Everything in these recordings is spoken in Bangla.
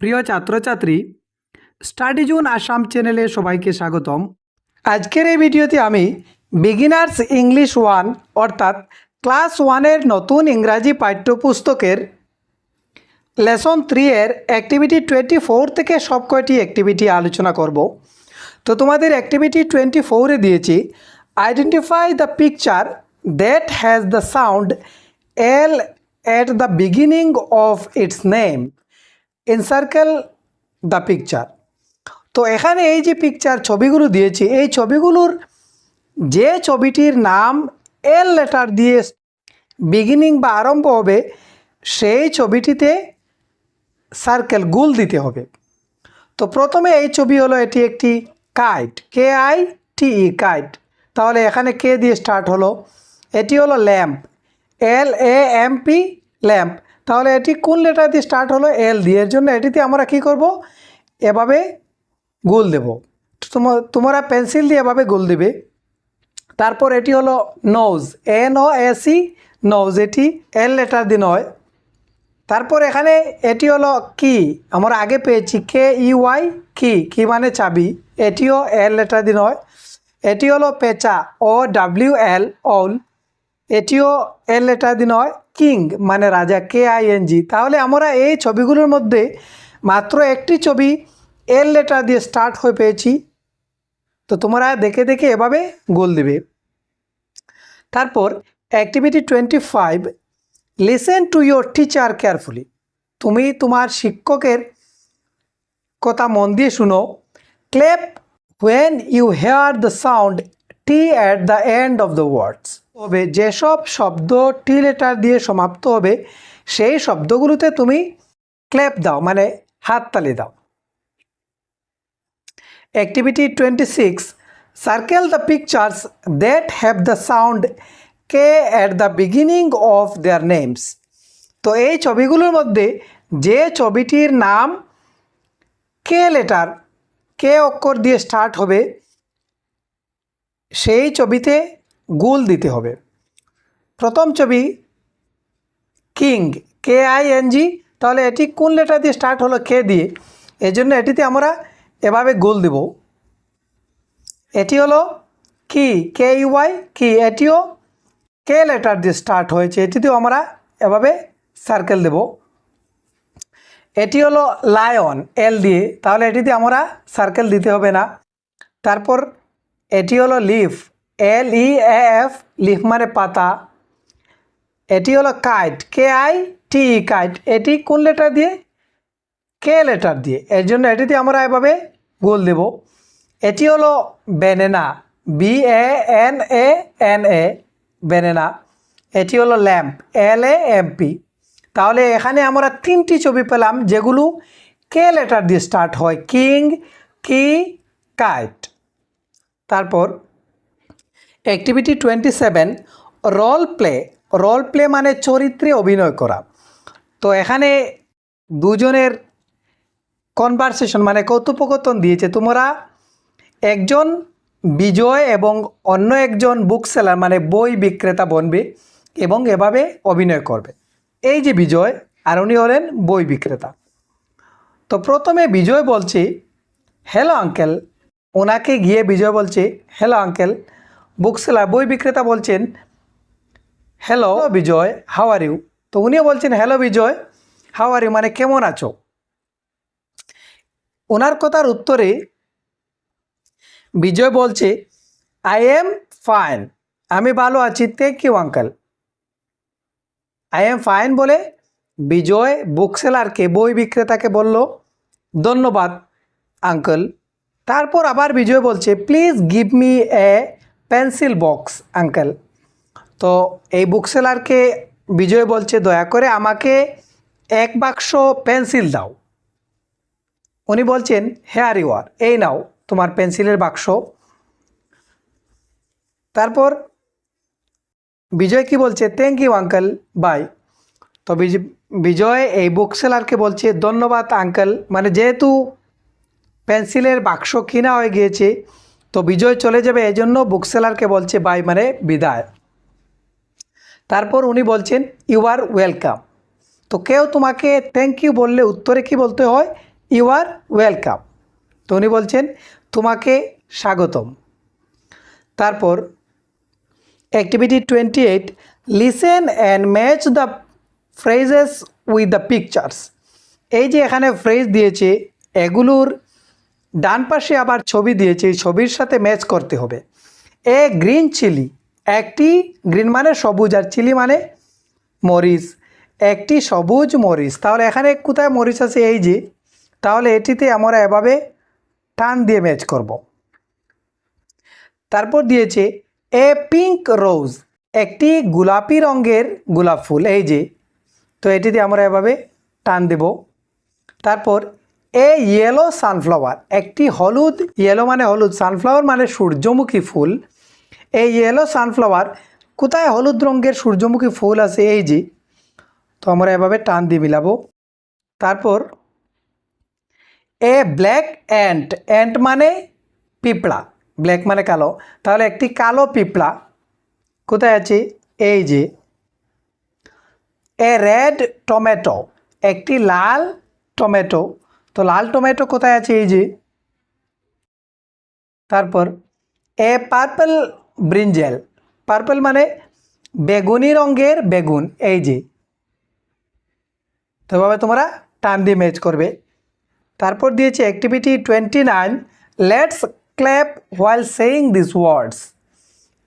প্রিয় ছাত্রছাত্রী স্টাডি জোন আসাম চ্যানেলে সবাইকে স্বাগতম। আজকের এই ভিডিওতে আমি বিগিনার্স ইংলিশ ওয়ান অর্থাৎ ক্লাস ওয়ানের নতুন ইংরাজি পাঠ্যপুস্তকের লেসন থ্রি এর অ্যাক্টিভিটি টোয়েন্টি ফোর থেকে সব কয়টি অ্যাক্টিভিটি আলোচনা করব। তো তোমাদের অ্যাক্টিভিটি টোয়েন্টি ফোরে দিয়েছি identify the picture that has the sound L at the beginning of its name encircle the picture তো এখানে এই যে পিকচার ছবিগুলো দিয়েছি, এই ছবিগুলোর যে ছবিটির নাম এল লেটার দিয়ে বিগিনিং বা আরম্ভ হবে, সেই ছবিটিতে সার্কেল গুল দিতে হবে। তো প্রথমে এই ছবি হলো এটি একটি kite K I T E kite তাহলে এখানে কে দিয়ে স্টার্ট হলো। এটি হলো lamp L A M P lamp তাহলে এটি কোন লেটার দিয়ে স্টার্ট হলো? এল দিয়ে। এর জন্য এটিতে আমরা কি করব? এভাবে গোল দেব। তোমার পেন্সিল দিয়ে এভাবে গোল দেবে। তারপর এটি হলো nose N O S E nose এটি এল লেটার দিয়ে নয়। তারপর এখানে এটি হলো কি আমরা আগে পেয়েছি কে ই ওয়াই কি কি মানে চাবি। এটিও এল লেটার দিয়ে নয়। এটি হলো পেঁচা। ও ডাব্লিউ এল অল এটিও এল লেটার দিয়ে নয়। কিং মানে রাজা কে আই এন জি। তাহলে আমরা এই ছবিগুলোর মধ্যে মাত্র একটি ছবি এল লেটার দিয়ে স্টার্ট হয়ে পেয়েছি। তো তোমরা দেখে দেখে এভাবে গোল দেবে। তারপর activity twenty five listen to your teacher carefully তুমি তোমার শিক্ষকের কথা মন দিয়ে শুনো। Clap when you hear the sound T at the end of the words হবে যেসব শব্দ টি লেটার দিয়ে সমাপ্ত হবে, সেই শব্দগুলোতে তুমি ক্লেপ দাও মানে হাততালি দাও। Activity twenty six circle the pictures that have the sound K at the beginning of their names তো এই ছবিগুলোর মধ্যে যে ছবিটির নাম কে লেটার কে অক্ষর দিয়ে স্টার্ট হবে, সেই ছবিতে গুল দিতে হবে। প্রথম ছবি king, K I N G. তাহলে এটি কোন লেটার দিয়ে স্টার্ট হলো কে দিয়ে? এই জন্য এটিতে আমরা এভাবে গোল দেব। এটি হলো কি, কে ইউআই কি, এটিও কে লেটার দিয়ে স্টার্ট হয়েছে, এটিতেও আমরা এভাবে সার্কেল দেব। এটি হলো লায়ন এল দিয়ে। তাহলে এটিতে আমরা সার্কেল দিতে হবে না। তারপর এটি হলো leaf L E F leaf মানে পাতা। এটি হলো kite K I T E kite. এটি কোন লেটার দিয়ে? কে লেটার দিয়ে। এর জন্য এটিতে আমরা এভাবে গোল দেব। এটি হলো banana B A N A N A banana এটি হলো lamp L A M P তাহলে এখানে আমরা তিনটি ছবি পেলাম, যেগুলো কে লেটার দিয়ে স্টার্ট হয়। কিং কি কাইট তারপর activity twenty seven role play role play মানে চরিত্রে অভিনয় করা। তো এখানে দুজনের কনভারসেশন মানে কৌতুপকথন দিয়েছে। তোমরা একজন বিজয় এবং অন্য একজন বুক সেলার মানে বই বিক্রেতা বনবে এবং এভাবে অভিনয় করবে। এই যে বিজয় আর উনি হলেন বই বিক্রেতা। তো প্রথমে বিজয় বলছে হ্যালো আঙ্কেল ওনাকে গিয়ে বিজয় বলছে হ্যালো আঙ্কেল বুক সেলার বই বিক্রেতা বলছেন hello Bijoy how are you তো উনিও বলছেন hello Bijoy how are you মানে কেমন আছো? ওনার কথার উত্তরে বিজয় বলছে আই এম ফাইন আমি ভালো আছি। Thank you uncle I am fine বলে বিজয় বুক সেলারকে বই বিক্রেতাকে বলল, ধন্যবাদ আঙ্কেল তারপর আবার বিজয় বলছে please give me a pencil box, uncle. তো এই বুক সেলারকে বিজয় বলছে, দয়া করে আমাকে এক বাক্স পেন্সিল দাও। উনি বলছেন হেয়ার ইউ আর এই নাও তোমার পেন্সিলের বাক্স। তারপর বিজয় কি বলছে থ্যাংক ইউ আঙ্কেল বাই তো বিজ- বিজয় এই বুক সেলারকে বলছে, ধন্যবাদ আঙ্কেল মানে যেহেতু পেন্সিলের বাক্স কিনা হয়ে গিয়েছে তো বিজয় চলে যাবে এই জন্য বুকসেলারকে বলছে বাই মানে বিদায়। তারপর উনি বলছেন ইউ আর ওয়েলকাম তো কেউ তোমাকে থ্যাংক ইউ বললে উত্তরে কি বলতে হয়? ইউ আর ওয়েলকাম তো উনি বলছেন, তোমাকে স্বাগতম। তারপর activity twenty eight listen and match the phrases with the pictures এই যে এখানে ফ্রেজ দিয়েছে, এগুলোর ডান পাশে আবার ছবি দিয়েছে, এই ছবির সাথে ম্যাচ করতে হবে। এ গ্রিন চিলি একটি গ্রিন মানে সবুজ, আর চিলি মানে মরিচ। একটি সবুজ মরিচ, তাহলে এখানে কোথায় মরিচ আছে? এই যে, তাহলে এটিতে আমরা এভাবে টান দিয়ে ম্যাচ করব। তারপর দিয়েছে এ পিঙ্ক রোজ একটি গোলাপি রঙের গোলাপ ফুল, এই যে। তো এটিতে আমরা এভাবে টান দেব। তারপর এ ইয়েলো সানফ্লাওয়ার একটি হলুদ ইয়েলো মানে হলুদ সানফ্লাওয়ার মানে সূর্যমুখী ফুল। এই ইয়েলো সানফ্লাওয়ার কোথায় হলুদ রঙের সূর্যমুখী ফুল আছে এই যে? তো আমরা এভাবে টান দিয়ে মিলাবো। তারপর, এ ব্ল্যাক অ্যান্ট অ্যান্ট মানে পিঁপড়া ব্ল্যাক মানে কালো। তাহলে একটি কালো পিঁপড়া কোথায় আছে? এই যে। এ রেড টমেটো একটি লাল টমেটো তো লাল টমেটো কোথায় আছে এই যে? তারপর, এ পার্পল ব্রিঞ্জেল। পার্পল মানে বেগুনি রঙের বেগুন, এই যে। তো এভাবে তোমরা টান দিয়ে ম্যাচ করবে। তারপর দিয়েছে activity twenty nine let's clap while saying this words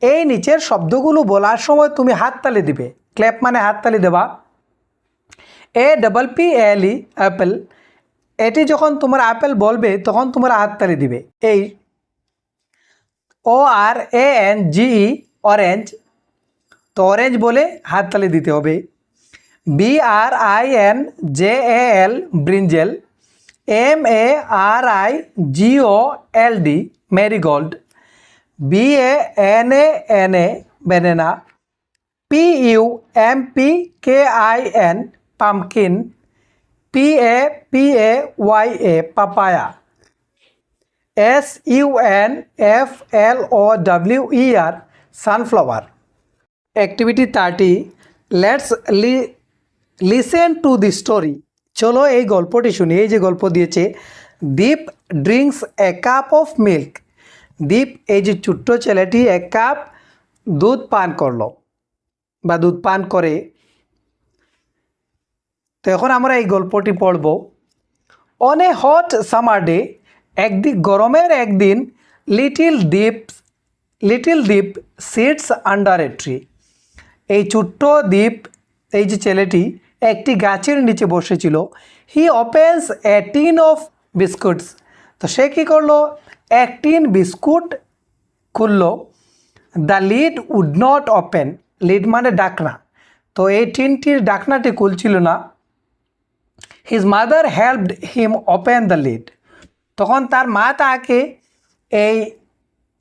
এই নিচের শব্দগুলো বলার সময় তুমি হাততালি দিবে। ক্ল্যাপ মানে হাততালি দেবা। A double P L E apple এটি যখন তোমার আপেল বলবে, তখন তোমরা হাততালি দিবে। এই O R A N G E orange তো অরেঞ্জ বলে হাততালি দিতে হবে। B R I N J A L brinjal M A R I G O L D marigold B A N A N A banana P U M P K I N pumpkin P A P A Y A papaya S U N F L O W E R sunflower activity thirty let's li listen to the story চলো এই গল্পটি শুনি। এই যে গল্প দিয়েছে, Deep drinks a cup of milk Deep, এই যে ছোট্ট ছেলেটি, এক কাপ দুধ পান করল। বা দুধ পান করে তো এখন আমরা এই গল্পটি পড়ব। অন হট সামার ডে একদিন গরমের একদিন little Deep little Deep sits under a tree এই ছোট্ট দ্বীপ, এই যে ছেলেটি, একটি গাছের নিচে বসেছিল। He opens a tin of biscuits তো সে কী করল? এক টিন বিস্কুট খুললো। The lid would not open lid মানে ডাকনা। তো এই টিনটির ডাকনাটি খুলছিল না। His mother helped him open the lid তখন তার মা তাকে এই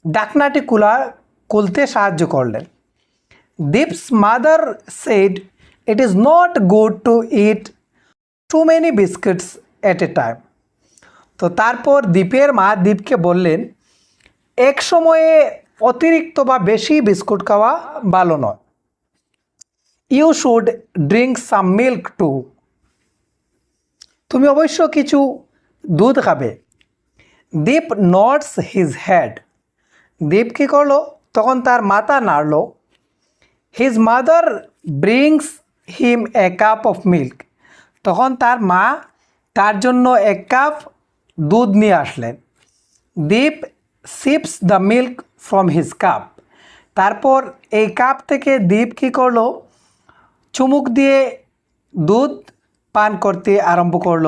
ডাকনাটি খোলা খুলতে সাহায্য করলেন। Deep's mother said it is not good to eat too many biscuits at a time তো তারপর দ্বীপের মা দ্বীপকে বললেন, এক সময়ে অতিরিক্ত বা বেশি বিস্কুট খাওয়া ভালো নয়। You should drink some milk too তুমি অবশ্য কিছু দুধ খাবে। Deep nods his head Deep কী করল? তখন তার মাথা নাড়ল। His mother brings him a cup of milk তখন তার মা তার জন্য এক কাপ দুধ নিয়ে আসলেন। Deep sips the milk from his cup তারপর এই কাপ থেকে দীপ কী করল? চুমুক দিয়ে দুধ পান করতে আরম্ভ করল।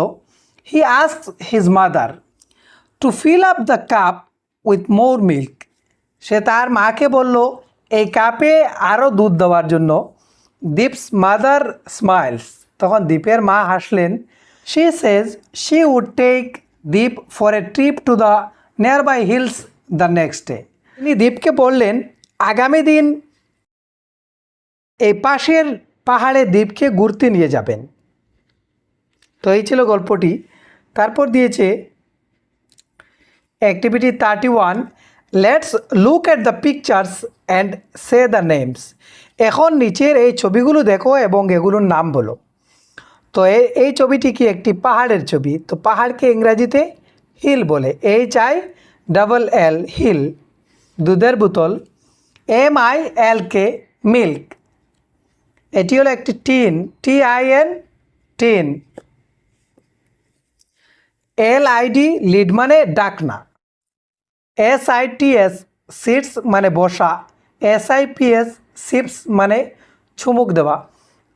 He ask his mother to fill up the cup with more milk সে তার মাকে বলল, এই কাপে আরও দুধ দেওয়ার জন্য। দীপস মাদার স্মাইলস তখন দীপের মা হাসলেন। She says she would take Deep for a trip to the nearby hills the next day তিনি দীপকে বললেন, আগামী দিন এই পাশের পাহাড়ে দ্বীপকে ঘুরতে নিয়ে যাবেন। তো এই ছিল গল্পটি। তারপর দিয়েছে activity thirty one let's look at the pictures and say the names এখন নিচের এই ছবিগুলো দেখো এবং এগুলোর নাম বলো। তো এই ছবিটি কি একটি পাহাড়ের ছবি? তো পাহাড়কে ইংরাজিতে হিল বলে। H I double L hill দুধের বোতল। M I L K milk এটি হলো একটি tin. T I N tin. L I D lid মানে ডাকনা S I T S sits মানে বসা। S I P S sips মানে চুমুক দেওয়া।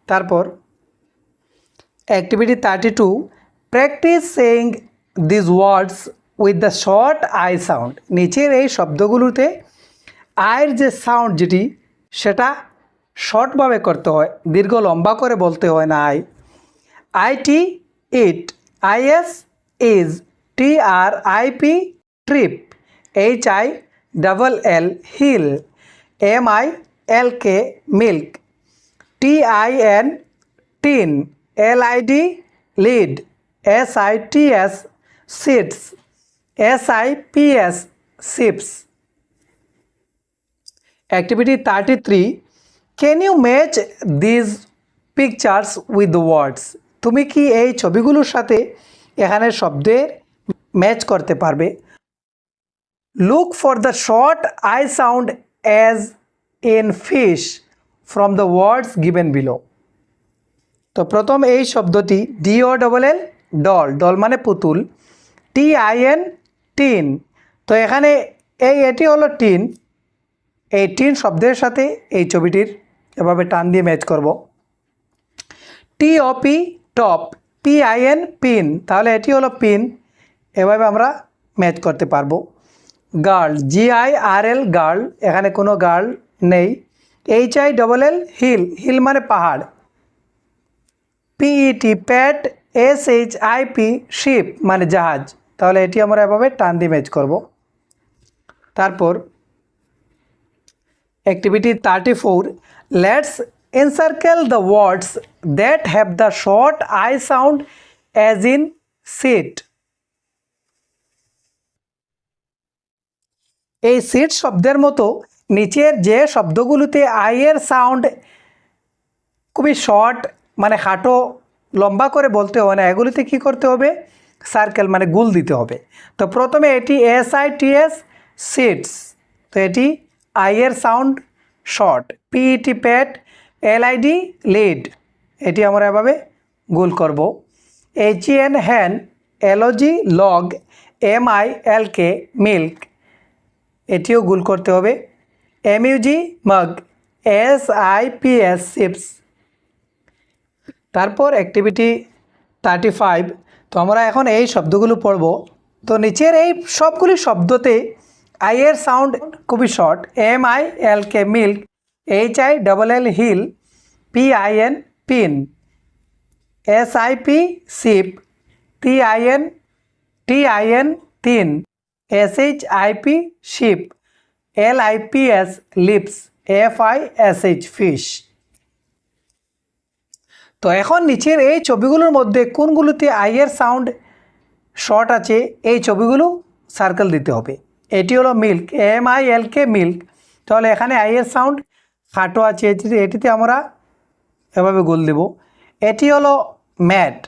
তারপর activity thirty two practice saying this words with the short I sound নিচের এই শব্দগুলোতে আয়ের যে সাউন্ড যেটি, সেটা শর্টভাবে করতে হয়, দীর্ঘ লম্বা করে বলতে হয় না I I T it I S is T R I P trip H I double L hill M I L K milk T I N tin L I D lid S I T S sits S I P S sips thirty three can you match these pictures with the words তুমি কি এই ছবিগুলোর সাথে এখানে শব্দের ম্যাচ করতে পারবে। Look for the short I sound as in fish from the words given below তো প্রথম এই শব্দটি D O double L doll doll মানে পুতুল। টি আই এন টিন তো এখানে এই, এটি হলো টিন এই টিন শব্দের সাথে এই ছবিটির এভাবে টান দিয়ে ম্যাচ করব। T O P top P I N pin তাহলে এটি হলো পিন এভাবে আমরা ম্যাচ করতে পারব। Girl G I R L girl. এখানে কোনো গার্ল নেই। H I double L hill hill মানে পাহাড়। P E T pet S H I P ship মানে জাহাজ। তাহলে এটি আমরা এভাবে টান দিয়ে ম্যাচ করব। তারপর activity thirty four let's encircle the words that have the short I sound as in sit এই সিট শব্দের মতো নিচের যে শব্দগুলোতে আইয়ের সাউন্ড খুবই শর্ট মানে খাটো, লম্বা করে বলতে হয় না, এগুলিতে কী করতে হবে? সার্কেল মানে গুল দিতে হবে। তো প্রথমে এটি S I T S sits তো এটি আইয়ের sound short P E T pet L I D lid এটি আমরা এভাবে গোল করব। H N hen L O G log M I L K milk এটিও গুল করতে হবে। M U G mug S I P S sips তারপর অ্যাক্টিভিটি থার্টি ফাইভ তো আমরা এখন এই শব্দগুলো পড়ব। তো নিচের এই সবগুলি শব্দতে আই এর সাউন্ড খুবই short M I L K milk H I double L hill P I N pin S I P sip T I N T I N tin S H I P ship L I P S lips F I S H fish তো এখন নিচের এই ছবিগুলোর মধ্যে কোনগুলোতে আইয়ের সাউন্ড শর্ট আছে, এই ছবিগুলো সার্কেল দিতে হবে। এটি হলো milk M I L K milk তাহলে এখানে আইয়ের সাউন্ড খাটো আছে এটিতে এটিতে আমরা এভাবে গোল দেব। এটি হলো ম্যাট।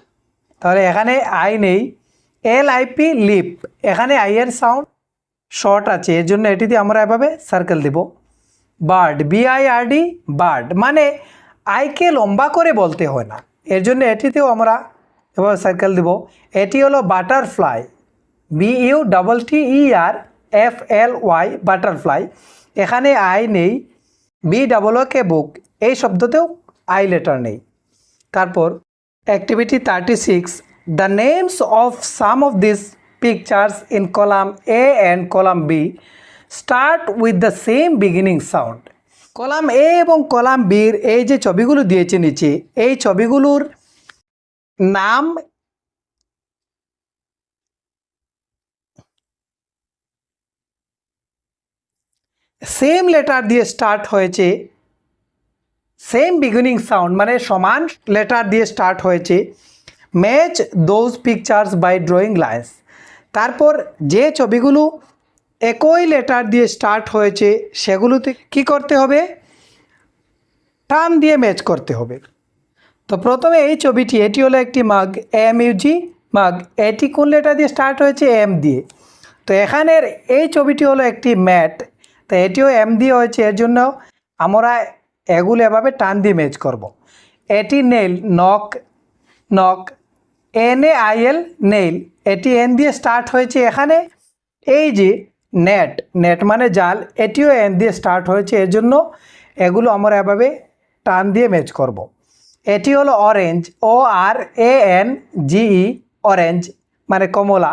তাহলে এখানে আই নেই। L I P lip. এখানে আইয়ের সাউন্ড শর্ট আছে। এর জন্য এটিতে আমরা এভাবে circle Dev. Bird. B I R D bird. মানে আইকে লম্বা করে বলতে হয় না। এর জন্য এটিতেও আমরা এভাবে সার্কেল দেব। এটি হলো butterfly. B U double T E R F L Y butterfly. এখানে আই নেই। বি ডাবল কে বুক, এই শব্দতেও আই লেটার নেই। তারপর, activity thirty six, the names of some of this pictures in column A and column B start with the same beginning sound. Column A এবং কলাম বির এই যে ছবিগুলো দিয়েছে নিচে, এই ছবিগুলোর নাম সেম লেটার দিয়ে স্টার্ট হয়েছে সেম বিগিনিং সাউন্ড মানে সমান লেটার দিয়ে স্টার্ট হয়েছে match those pictures by drawing lines তারপর যে ছবিগুলো একই লেটার দিয়ে স্টার্ট হয়েছে, সেগুলোতে কি করতে হবে? টান দিয়ে ম্যাচ করতে হবে। তো প্রথমে এই ছবিটি, এটি হলো একটি মাগ এম ইউজি মাগ এটি কোন লেটার দিয়ে স্টার্ট হয়েছে? এম দিয়ে। তো এখানের এই ছবিটি হলো একটি ম্যাট তো এটিও এম দিয়ে হয়েছে, এর জন্য আমরা এগুলো এভাবে টান দিয়ে ম্যাচ করব। এটি nail knock knock N A I L nail এটি এন দিয়ে স্টার্ট হয়েছে এখানে এই যে নেট নেট মানে জাল, এটিও এন দিয়ে স্টার্ট হয়েছে, এর জন্য এগুলো আমরা এভাবে টান দিয়ে ম্যাচ করব। এটি হলো orange O R A N G E orange মানে কমলা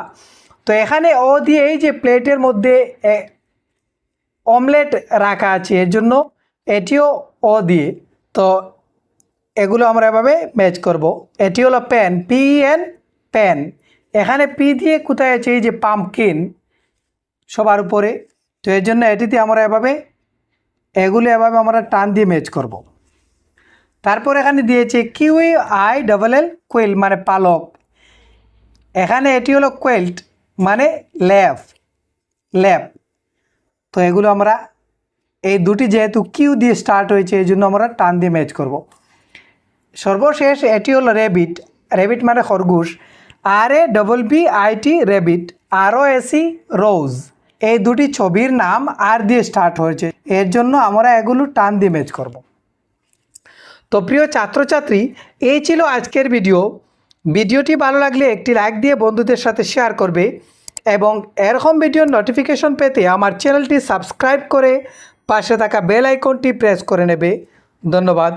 তো এখানে ও দিয়ে এই যে প্লেটের মধ্যে অমলেট রাখা আছে, এর জন্য এটিও ও দিয়ে। তো এগুলো আমরা এভাবে ম্যাচ করব। এটি হলো পেন পি এন পেন। এখানে পি দিয়ে কোথায় আছে এই যে পাম্পকিন সবার উপরে? তো এর জন্য এটিতে আমরা এভাবে, এগুলো এভাবে আমরা টান দিয়ে ম্যাচ করব। তারপর এখানে দিয়েছে Q U I double L quill মানে পালক। এখানে এটি হলো কোয়েল্ট মানে ল্যাপ ল্যাপ তো এগুলো আমরা এই দুটি যেহেতু কিউ দিয়ে স্টার্ট হয়েছে, এই জন্য আমরা টান দিয়ে ম্যাচ করব। সর্বশেষ এটি হলো র্যাবিট র্যাবিট মানে খরগোশ। R A double B I T rabbit R O S E rose এই দুটি ছবির নাম আর দিয়ে স্টার্ট হয়েছে। এর জন্য আমরা এগুলো টান দিয়ে ম্যাচ করব। তো প্রিয় ছাত্রছাত্রী, এই ছিল আজকের ভিডিও ভিডিওটি ভালো লাগলে একটি লাইক দিয়ে বন্ধুদের সাথে শেয়ার করবে। এবং এরকম ভিডিওর নোটিফিকেশন পেতে আমার চ্যানেলটি সাবস্ক্রাইব করে পাশে থাকা বেল আইকনটি প্রেস করে নেবে। ধন্যবাদ।